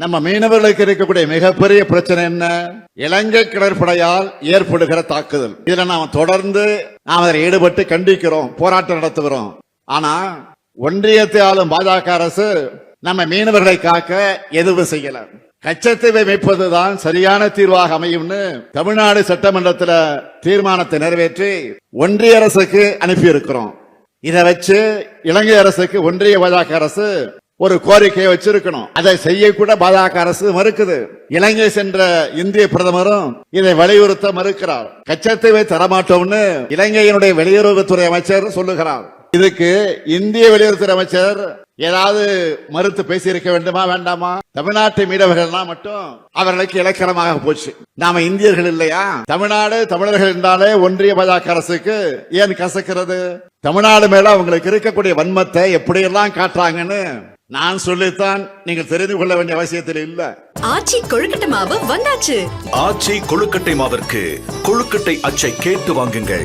நம்ம மீனவர்களுக்கு இருக்கக்கூடிய மிகப்பெரிய பிரச்சனை என்ன? இலங்கை கடற்படையால் ஏற்படுகிற தாக்குதல். இதுல நாம் தொடர்ந்து நாம் அதில் ஈடுபட்டு கண்டிக்கிறோம் போராட்டம் நடத்துகிறோம். ஆனா ஒன்றியத்தை ஆளும் பாஜக அரசு நம்ம மீனவர்களை காக்க எதுவும் செய்யல. கச்சத்தீவை மீட்பதுதான் சரியான தீர்வாக அமையும்னு தமிழ்நாடு சட்டமன்றத்தில் தீர்மானத்தை நிறைவேற்றி ஒன்றிய அரசுக்கு அனுப்பியிருக்கிறோம். இதை வச்சு இலங்கை அரசுக்கு ஒன்றிய பாஜக அரசு ஒரு கோரிக்கையை வச்சிருக்கணும். அதை செய்யக்கூட பாஜக அரசு மறுக்குது. இலங்கை சென்ற இந்திய பிரதமரும் இதை வலியுறுத்த மறுக்கிறார். கச்சத்தீவை தரமாட்டோம்னு இலங்கையினுடைய வெளியுறவுத்துறை அமைச்சர் சொல்லுகிறார். இதுக்கு இந்திய வெளியுறவுத்துறை அமைச்சர் ஏதாவது மறுத்து பேசியிருக்க வேண்டுமா வேண்டாமா? தமிழ்நாட்டு மீனவர்கள்லாம் மட்டும் அவர்களுக்கு இலக்கணமாக போச்சு. நாம இந்தியர்கள் இல்லையா? தமிழ்நாடு தமிழர்கள் என்றாலே ஒன்றிய பாஜக அரசுக்கு ஏன் கசக்கிறது? தமிழ்நாடு மேல அவங்களுக்கு இருக்கக்கூடிய வன்மத்தை எப்படியெல்லாம் காட்டுறாங்கன்னு நான் சொல்லித்தான் நீங்கள் தெரிந்து கொள்ள வேண்டிய அவசியத்தில் இல்ல. ஆச்சி கொழுக்கட்டை மாவு வந்தாச்சு. ஆச்சி கொழுக்கட்டை மாவிற்கு கொழுக்கட்டை அச்சை கேட்டு வாங்குங்கள்.